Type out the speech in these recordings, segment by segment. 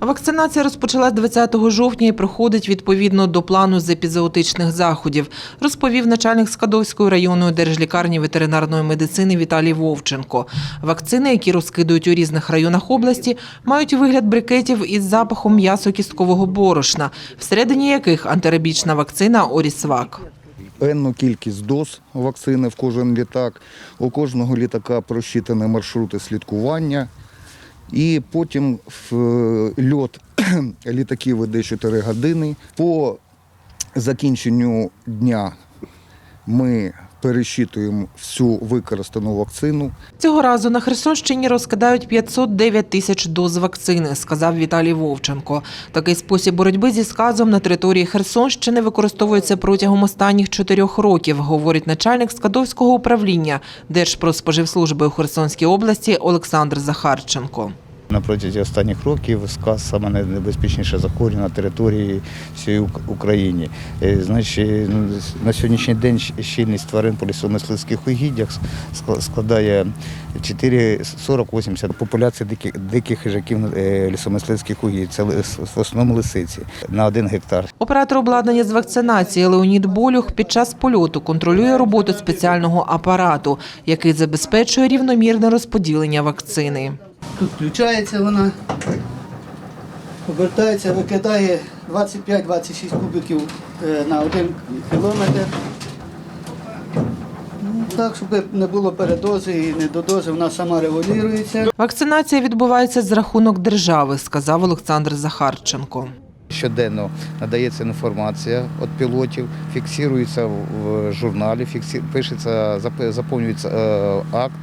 Вакцинація розпочалась 20 жовтня і проходить відповідно до плану з епізоотичних заходів, розповів начальник Скадовської районної держлікарні ветеринарної медицини Віталій Вовченко. Вакцини, які розкидують у різних районах області, мають вигляд брикетів із запахом м'ясо-кісткового борошна, всередині яких антирабічна вакцина Орісвак. Певну кількість доз вакцини в кожен літак. У кожного літака просчитані маршрути слідкування. І потім в е, льот літаків іде 4 години. По закінченню дня ми пересчитуємо всю використану вакцину. Цього разу на Херсонщині розкидають 509 тисяч доз вакцини, сказав Віталій Вовченко. Такий спосіб боротьби зі сказом на території Херсонщини використовується протягом останніх чотирьох років, говорить начальник Скадовського управління Держпродспоживслужби у Херсонській області Олександр Захарченко. На протязі останніх років сказ саме найнебезпечніше захворювання на території всієї України. Е, Значить, на сьогоднішній день щільність тварин по лісомисливських угіддях ск- складає 4-40-80 популяцій диких, диких хижаків е, лісомисливських угідь. Це в основному лисиці на один гектар. Оператор обладнання з вакцинації Леонід Болюх під час польоту контролює роботу спеціального апарату, який забезпечує рівномірне розподілення вакцини. Тут включається вона, обертається, викидає 25-26 кубиків е, на один кілометр. Ну, Так, щоб не було передози і недодози, вона сама регулюється. Вакцинація відбувається з рахунок держави, сказав Олександр Захарченко. Щоденно надається інформація від пілотів, фіксується в журналі, пишеться, заповнюється е, акт,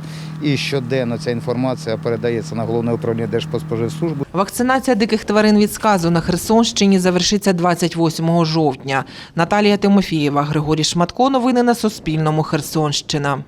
і щоденно ця інформація передається на головне управління Держпоспоживслужби. Вакцинація диких тварин від сказу на Херсонщині завершиться 28 жовтня. Наталія Тимофієва, Григорій Шматко. Новини на Суспільному. Херсонщина.